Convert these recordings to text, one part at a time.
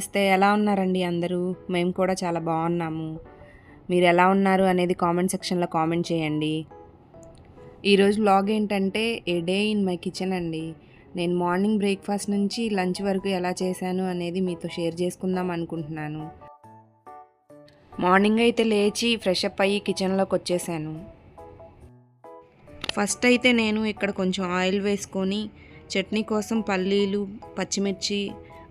నమస్తే ఎలా ఉన్నారండి అందరూ? మేము కూడా చాలా బాగున్నాము. మీరు ఎలా ఉన్నారు అనేది కామెంట్ సెక్షన్లో కామెంట్ చేయండి. ఈరోజు బ్లాగ్ ఏంటంటే a day in my kitchen అండి. నేను మార్నింగ్ బ్రేక్ఫాస్ట్ నుంచి లంచ్ వరకు ఎలా చేశాను అనేది మీతో షేర్ చేసుకుందాం అనుకుంటున్నాను. మార్నింగ్ అయితే లేచి ఫ్రెష్ అప్ అయ్యి కిచెన్లోకి వచ్చేసాను. ఫస్ట్ అయితే నేను ఇక్కడ కొంచెం ఆయిల్ వేసుకొని చట్నీ కోసం పల్లీలు పచ్చిమిర్చి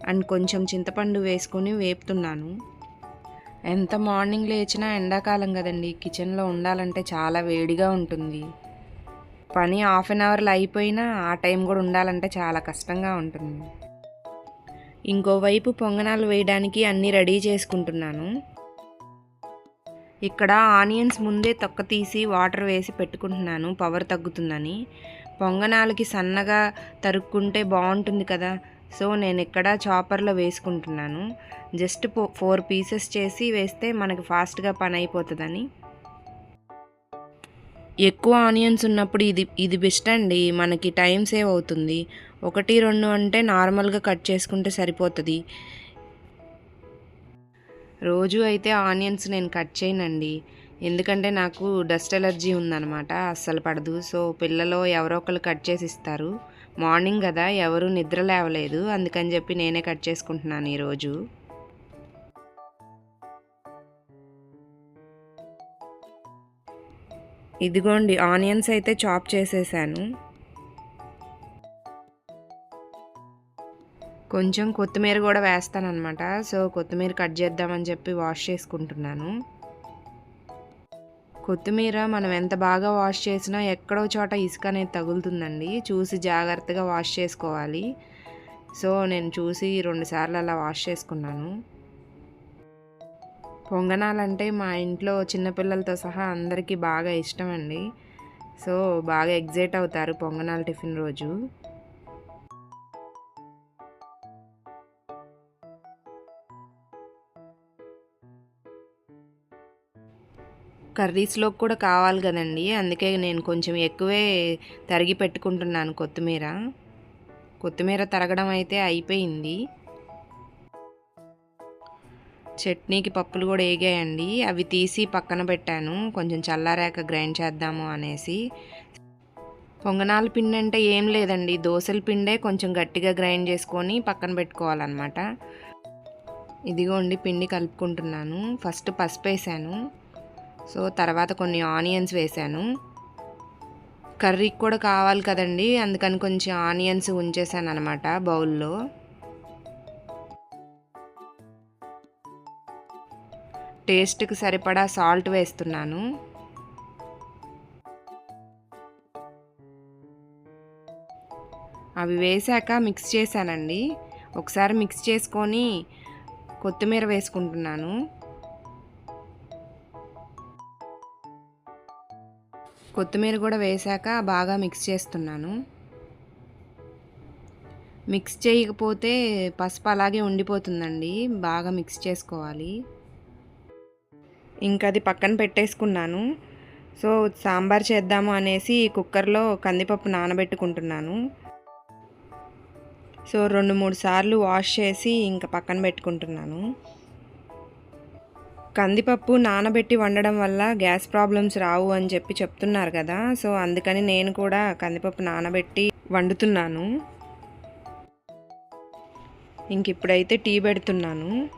అండ్ కొంచెం చింతపండు వేసుకొని వేపుతున్నాను. ఎంత మార్నింగ్ లేచినా ఎండాకాలం కదండి కిచెన్లో ఉండాలంటే చాలా వేడిగా ఉంటుంది. పని హాఫ్ అన్ అవర్లో అయిపోయినా ఆ టైం కూడా ఉండాలంటే చాలా కష్టంగా ఉంటుంది. ఇంకోవైపు పొంగనాలు వేయడానికి అన్నీ రెడీ చేసుకుంటున్నాను. ఇక్కడ ఆనియన్స్ ముందే తొక్క తీసి వాటర్ వేసి పెట్టుకుంటున్నాను పవర్ తగ్గుతుందని. పొంగనాలకి సన్నగా తరుక్కుంటే బాగుంటుంది కదా సో నేను ఇక్కడ చాపర్లో వేసుకుంటున్నాను. జస్ట్ ఫోర్ పీసెస్ చేసి వేస్తే మనకి ఫాస్ట్గా పని అయిపోతుందని. ఎక్కువ ఆనియన్స్ ఉన్నప్పుడు ఇది ఇది బెస్ట్ అండి. మనకి టైం సేవ్ అవుతుంది. ఒకటి రెండు అంటే నార్మల్గా కట్ చేసుకుంటే సరిపోతుంది. రోజు అయితే ఆనియన్స్ నేను కట్ చేయనండి. ఎందుకంటే నాకు డస్ట్ ఎలర్జీ ఉందన్నమాట. అస్సలు పడదు. సో పిల్లలో ఎవరో ఒకరు కట్ చేసి ఇస్తారు. మార్నింగ్ కదా ఎవరు నిద్ర లేవలేదు. అందుకని చెప్పి నేనే కట్ చేసుకుంటున్నాను ఈరోజు. ఇదిగోండి ఆనియన్స్ అయితే చాప్ చేసేసాను. కొంచెం కొత్తిమీర కూడా వేస్తానన్నమాట. సో కొత్తిమీర కట్ చేద్దామని చెప్పి వాష్ చేసుకుంటున్నాను. కొత్తిమీర మనం ఎంత బాగా వాష్ చేసినా ఎక్కడో చోట ఇసుక అనేది తగులుతుందండి. చూసి జాగ్రత్తగా వాష్ చేసుకోవాలి. సో నేను చూసి రెండుసార్లు అలా వాష్ చేసుకున్నాను. పొంగనాలంటే మా ఇంట్లో చిన్నపిల్లలతో సహా అందరికీ బాగా ఇష్టం అండి సో బాగా ఎగ్జైట్ అవుతారు పొంగనాలు టిఫిన్ రోజు. కర్రీస్లోకి కూడా కావాలి కదండి. అందుకే నేను కొంచెం ఎక్కువే తరిగి పెట్టుకుంటున్నాను కొత్తిమీర. కొత్తిమీర తరగడం అయితే అయిపోయింది. చట్నీకి పప్పులు కూడా వేగాయండి అవి తీసి పక్కన పెట్టాను. కొంచెం చల్లారాక గ్రైండ్ చేద్దాము అనేసి. పొంగనాల పిండి అంటే ఏం లేదండి. దోశల పిండే కొంచెం గట్టిగా గ్రైండ్ చేసుకొని పక్కన పెట్టుకోవాలన్నమాట. ఇదిగోండి పిండి కలుపుకుంటున్నాను. ఫస్ట్ పసుపు వేసాను సో తర్వాత కొన్ని ఆనియన్స్ వేసాను కర్రీకి కూడా కావాలి కదండి అందుకని కొంచెం ఆనియన్స్ ఉంచేసాను అనమాట బౌల్లో. టేస్ట్కి సరిపడా సాల్ట్ వేస్తున్నాను. అవి వేసాక మిక్స్ చేశానండి. ఒకసారి మిక్స్ చేసుకొని కొత్తిమీర వేసుకుంటున్నాను. కొత్తిమీర కూడా వేశాక బాగా మిక్స్ చేస్తున్నాను. మిక్స్ చేయకపోతే పసుపు అలాగే ఉండిపోతుందండి. బాగా మిక్స్ చేసుకోవాలి. ఇంకా అది పక్కన పెట్టేసుకున్నాను. సో సాంబార్ చేద్దాము అనేసి కుక్కర్లో కందిపప్పు నానబెట్టుకుంటున్నాను. సో రెండు మూడు సార్లు వాష్ చేసి ఇంకా పక్కన పెట్టుకుంటున్నాను. కందిపప్పు నానబెట్టి వండడం వల్ల గ్యాస్ ప్రాబ్లమ్స్ రావు అని చెప్పి చెప్తున్నారు కదా. సో అందుకని నేను కూడా కందిపప్పు నానబెట్టి వండుతున్నాను. ఇంక ఇప్పుడైతే టీ పెడుతున్నాను.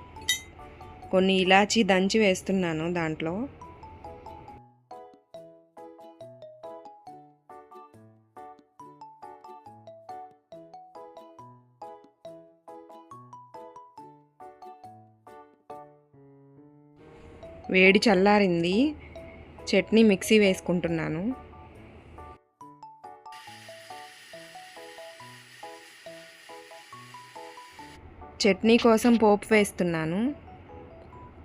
కొన్ని ఇలాచీ దంచి వేస్తున్నాను దాంట్లో. వేడి చల్లారింది. చట్నీ మిక్సీ వేసుకుంటున్నాను. చట్నీ కోసం పోపు వేస్తున్నాను.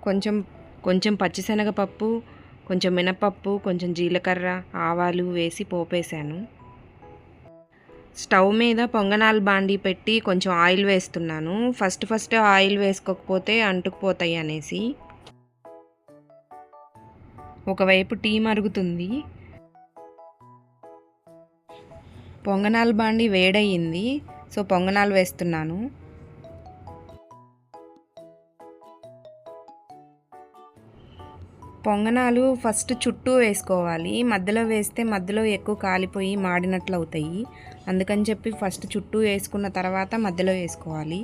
కొంచెం కొంచెం పచ్చిశనగపప్పు కొంచెం మినపప్పు కొంచెం జీలకర్ర ఆవాలు వేసి పోపేశాను స్టవ్ మీద పొంగనాలు బాండీ పెట్టి కొంచెం ఆయిల్ వేస్తున్నాను. ఫస్ట్ ఫస్ట్ ఆయిల్ వేసుకోకపోతే అంటుకుపోతాయి అనేసి. ఒకవైపు టీ మరుగుతుంది పొంగనాలు బాండి వేడయ్యింది సో పొంగనాలు వేస్తున్నాను. పొంగనాలు ఫస్ట్ చుట్టూ వేసుకోవాలి. మధ్యలో వేస్తే మధ్యలో ఎక్కువ కాలిపోయి మాడినట్లు అవుతాయి అందుకని చెప్పి ఫస్ట్ చుట్టూ వేసుకున్న తర్వాత మధ్యలో వేసుకోవాలి.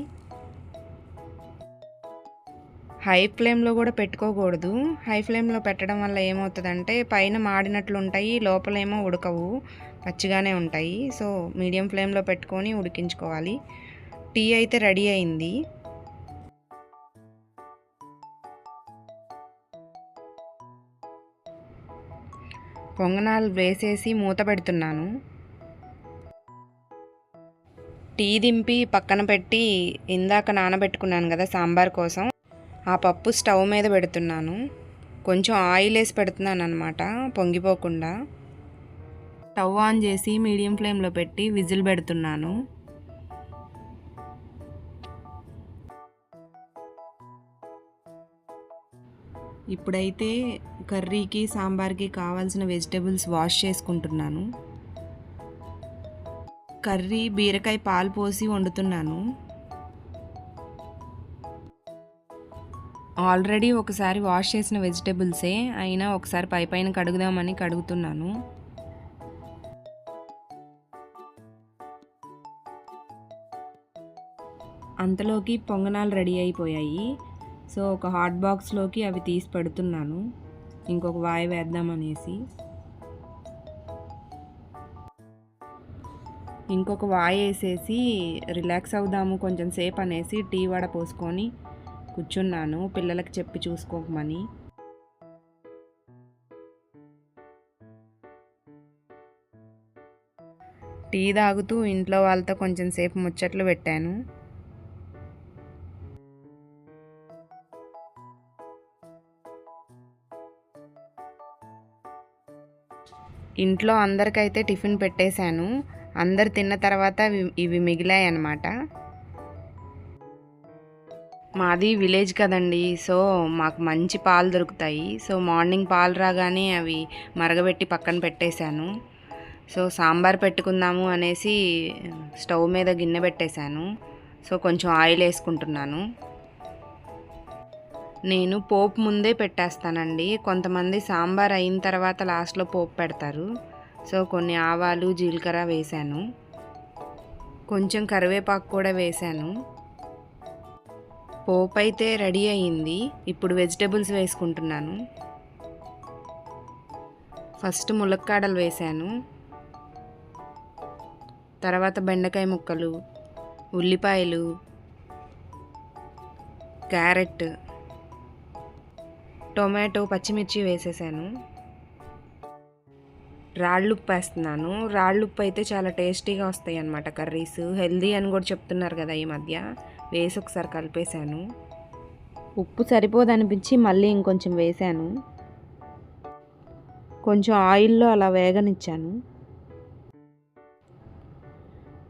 హై ఫ్లేమ్లో కూడా పెట్టుకోకూడదు. హై ఫ్లేమ్లో పెట్టడం వల్ల ఏమవుతుందంటే పైన మాడినట్లు ఉంటాయి లోపలేమో ఉడకవు పచ్చిగానే ఉంటాయి. సో మీడియం ఫ్లేమ్లో పెట్టుకొని ఉడికించుకోవాలి. టీ అయితే రెడీ అయింది. పొంగనాలు వేసేసి మూత పెడుతున్నాను. టీ దింపి పక్కన పెట్టి ఇందాక నానబెట్టుకున్నాను కదా సాంబార్ కోసం. ఆ పప్పు స్టవ్ మీద పెడుతున్నాను. కొంచెం ఆయిల్ వేసి పెడుతున్నాను అనమాట పొంగిపోకుండా. స్టవ్ ఆన్ చేసి మీడియం ఫ్లేమ్లో పెట్టి విజిల్ పెడుతున్నాను. ఇప్పుడైతే కర్రీకి సాంబార్కి కావాల్సిన వెజిటేబుల్స్ వాష్ చేసుకుంటున్నాను. కర్రీ బీరకాయ పాలు పోసి వండుతున్నాను. ఆల్రెడీ ఒకసారి వాష్ చేసిన వెజిటేబుల్సే అయినా ఒకసారి పై పైన కడుగుదామని కడుగుతున్నాను. అంతలోకి పొంగనాలు రెడీ అయిపోయాయి. సో ఒక హాట్ బాక్స్లోకి అవి తీసి పెడుతున్నాను. ఇంకొక వాయి వేద్దామనేసి. ఇంకొక వాయి వేసేసి రిలాక్స్ అవుదాము కొంచెం సేపు అనేసి టీ వడ పోసుకొని కూర్చున్నాను పిల్లలకి చెప్పి చూసుకోమని. టీ తాగుతూ ఇంట్లో వాళ్ళతో కొంచెం సేపు ముచ్చట్లు పెట్టాను. ఇంట్లో అందరికైతే టిఫిన్ పెట్టేశాను. అందరు తిన్న తర్వాత ఇవి మిగిలాయి అన్నమాట మాది విలేజ్ కదండి సో మాకు మంచి పాలు దొరుకుతాయి. సో మార్నింగ్ పాలు రాగానే అవి మరగబెట్టి పక్కన పెట్టేశాను. సో సాంబార్ పెట్టుకుందాము అనేసి స్టవ్ మీద గిన్నె పెట్టేశాను. సో కొంచెం ఆయిల్ వేసుకుంటున్నాను. నేను పోపు ముందే పెట్టేస్తానండి. కొంతమంది సాంబార్ అయిన తర్వాత లాస్ట్లో పోపు పెడతారు. సో కొన్ని ఆవాలు జీలకర్ర వేశాను. కొంచెం కరివేపాకు కూడా వేశాను. పోప్ అయితే రెడీ అయ్యింది ఇప్పుడు వెజిటేబుల్స్ వేసుకుంటున్నాను. ఫస్ట్ ములక్కాడలు వేశాను తర్వాత బెండకాయ ముక్కలు ఉల్లిపాయలు క్యారెట్ టొమాటో పచ్చిమిర్చి వేసేసాను. రాళ్ళుప్పు వేస్తున్నాను. రాళ్ళుప్పు అయితే చాలా టేస్టీగా వస్తాయి అన్నమాట కర్రీస్. హెల్దీ అని కూడా చెప్తున్నారు కదా ఈ మధ్య. వేసి ఒకసారి కలిపేశాను. ఉప్పు సరిపోదనిపించి మళ్ళీ ఇంకొంచెం వేశాను. కొంచెం ఆయిల్లో అలా వేగనిచ్చాను.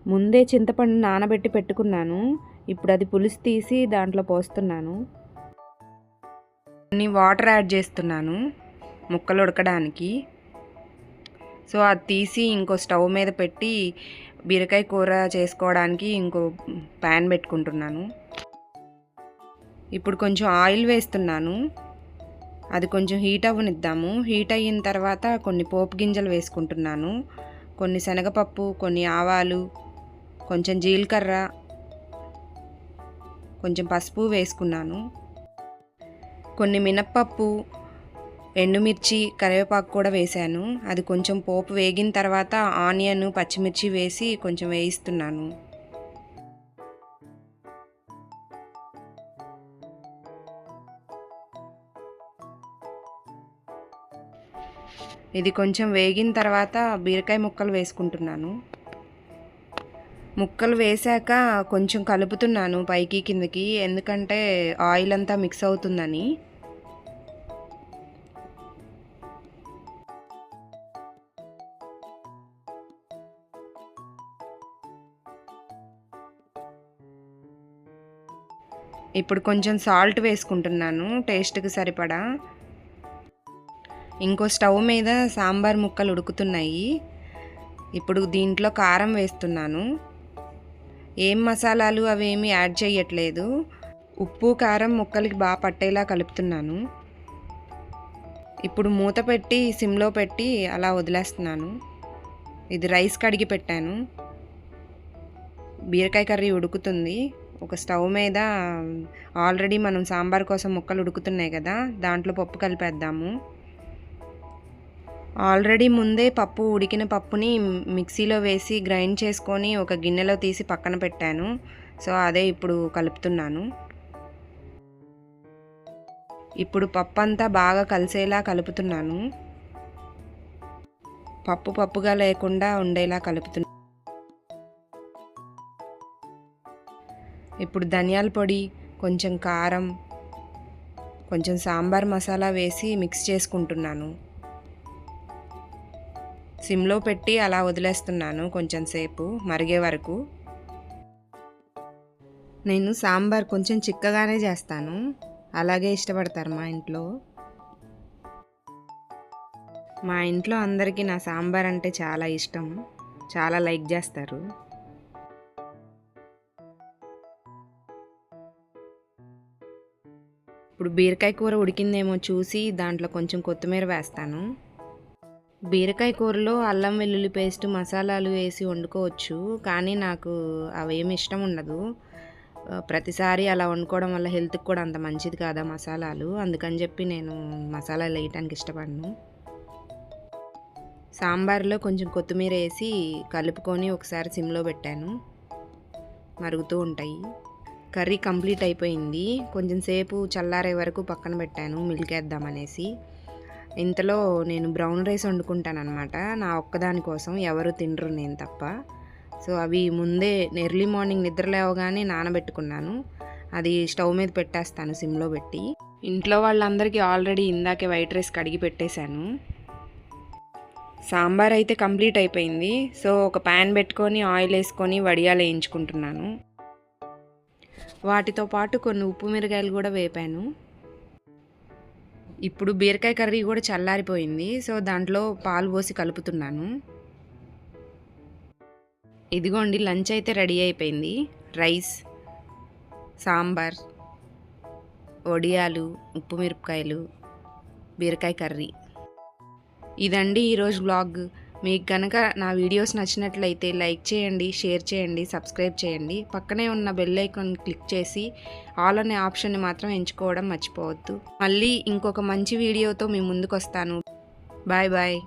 ముందే చింతపండు నానబెట్టి పెట్టుకున్నాను. ఇప్పుడు అది పులుసు తీసి దాంట్లో పోస్తున్నాను. కొన్ని వాటర్ యాడ్ చేస్తున్నాను ముక్కలు ఉడకడానికి. సో అది తీసి ఇంకో స్టవ్ మీద పెట్టి బీరకాయ కూర చేసుకోవడానికి ఇంకో ప్యాన్ పెట్టుకుంటున్నాను. ఇప్పుడు కొంచెం ఆయిల్ వేస్తున్నాను. అది కొంచెం హీట్ అవ్వనిద్దాము. హీట్ అయిన తర్వాత కొన్ని పోపు గింజలు వేసుకుంటున్నాను. కొన్ని శనగపప్పు కొన్ని ఆవాలు కొంచెం జీలకర్ర కొంచెం పసుపు వేసుకున్నాను. కొన్ని మినప్పప్పు ఎండుమిర్చి కరివేపాకు కూడా వేశాను. అది కొంచెం పోపు వేగిన తర్వాత ఆనియన్ పచ్చిమిర్చి వేసి కొంచెం వేయిస్తున్నాను. ఇది కొంచెం వేగిన తర్వాత బీరకాయ ముక్కలు వేసుకుంటున్నాను. ముక్కలు వేశాక కొంచెం కలుపుతున్నాను పైకి కిందకి ఎందుకంటే ఆయిల్ అంతా మిక్స్ అవుతుందని. ఇప్పుడు కొంచెం సాల్ట్ వేసుకుంటున్నాను టేస్ట్కి సరిపడా. ఇంకో స్టవ్ మీద సాంబార్ ముక్కలు ఉడుకుతున్నాయి. ఇప్పుడు దీంట్లో కారం వేస్తున్నాను. ఏం మసాలాలు అవేమి యాడ్ చేయట్లేదు. ఉప్పు కారం ముక్కలకి బాగా పట్టేలా కలుపుతున్నాను. ఇప్పుడు మూత పెట్టి సిమ్లో పెట్టి అలా వదిలేస్తున్నాను. ఇది రైస్ కడిగి పెట్టాను. బీరకాయ కర్రీ ఉడుకుతుంది. ఒక స్టవ్ మీద ఆల్రెడీ మనం సాంబార్ కోసం ముక్కలు ఉడుకుతున్నాయి కదా దాంట్లో పప్పు కలిపేద్దాము. ఆల్రెడీ ముందే పప్పు ఉడికిన పప్పుని మిక్సీలో వేసి గ్రైండ్ చేసుకొని ఒక గిన్నెలో తీసి పక్కన పెట్టాను. సో అదే ఇప్పుడు కలుపుతున్నాను. ఇప్పుడు పప్పు అంతా బాగా కలిసేలా కలుపుతున్నాను. పప్పు పప్పుగా లేకుండా ఉండేలా కలుపుతున్నాను ఇప్పుడు ధనియాల పొడి కొంచెం కారం కొంచెం సాంబార్ మసాలా వేసి మిక్స్ చేసుకుంటున్నాను. సిమ్లో పెట్టి అలా వదిలేస్తున్నాను కొంచెం సేపు మరిగే వరకు. నేను సాంబార్ కొంచెం చిక్కగానే చేస్తాను. అలాగే ఇష్టపడతారు మా ఇంట్లో. మా ఇంట్లో అందరికీ నా సాంబార్ అంటే చాలా ఇష్టం. చాలా లైక్ చేస్తారు. ఇప్పుడు బీరకాయ కూర ఉడికిందేమో చూసి దాంట్లో కొంచెం కొత్తిమీర వేస్తాను. బీరకాయ కూరలో అల్లం వెల్లుల్లి పేస్ట్ మసాలాలు వేసి వండుకోవచ్చు కానీ నాకు అవేమి ఇష్టం ఉండదు. ప్రతిసారి అలా వండుకోవడం వల్ల హెల్త్కి కూడా అంత మంచిది కాదా మసాలాలు. అందుకని చెప్పి నేను మసాలాలు వేయటానికి ఇష్టపడను. సాంబార్లో కొంచెం కొత్తిమీర వేసి కలుపుకొని ఒకసారి సిమ్లో పెట్టాను. మరుగుతూ ఉంటాయి. కర్రీ కంప్లీట్ అయిపోయింది. కొంచెం సేపు చల్లారే వరకు పక్కన పెట్టాను మిల్క్ వేద్దామనేసి ఇంతలో నేను బ్రౌన్ రైస్ వండుకుంటాను అనమాట నా ఒక్కదాని కోసం ఎవరు తినరు నేను తప్ప. సో అవి ముందే ఎర్లీ మార్నింగ్ నిద్ర లేవగానే నానబెట్టుకున్నాను. అది స్టవ్ మీద పెట్టేస్తాను సిమ్లో పెట్టి. ఇంట్లో వాళ్ళందరికీ ఆల్రెడీ ఇందాకే వైట్ రైస్ కడిగి పెట్టేశాను. సాంబార్ అయితే కంప్లీట్ అయిపోయింది. సో ఒక ప్యాన్ పెట్టుకొని ఆయిల్ వేసుకొని వడియాలు వేయించుకుంటున్నాను. వాటితో పాటు కొన్ని ఉప్పు మిరకాయలు కూడా వేపాను. ఇప్పుడు బీరకాయ కర్రీ కూడా చల్లారిపోయింది. సో దాంట్లో పాలు పోసి కలుపుతున్నాను. ఇదిగోండి లంచ్ అయితే రెడీ అయిపోయింది. రైస్ సాంబార్ వడియాలు ఉప్పు మిరపకాయలు బీరకాయ కర్రీ. ఇదండి ఈరోజు బ్లాగ్ మీకు కనుక నా వీడియోస్ నచ్చినట్లయితే లైక్ చేయండి షేర్ చేయండి సబ్స్క్రైబ్ చేయండి. పక్కనే ఉన్న బెల్ ఐకాన్ క్లిక్ చేసి ఆల్ అనే ఆప్షన్ని మాత్రం ఎంచుకోవడం మర్చిపోవద్దు. మళ్ళీ ఇంకొక మంచి వీడియోతో మీ ముందుకు వస్తాను బాయ్ బాయ్.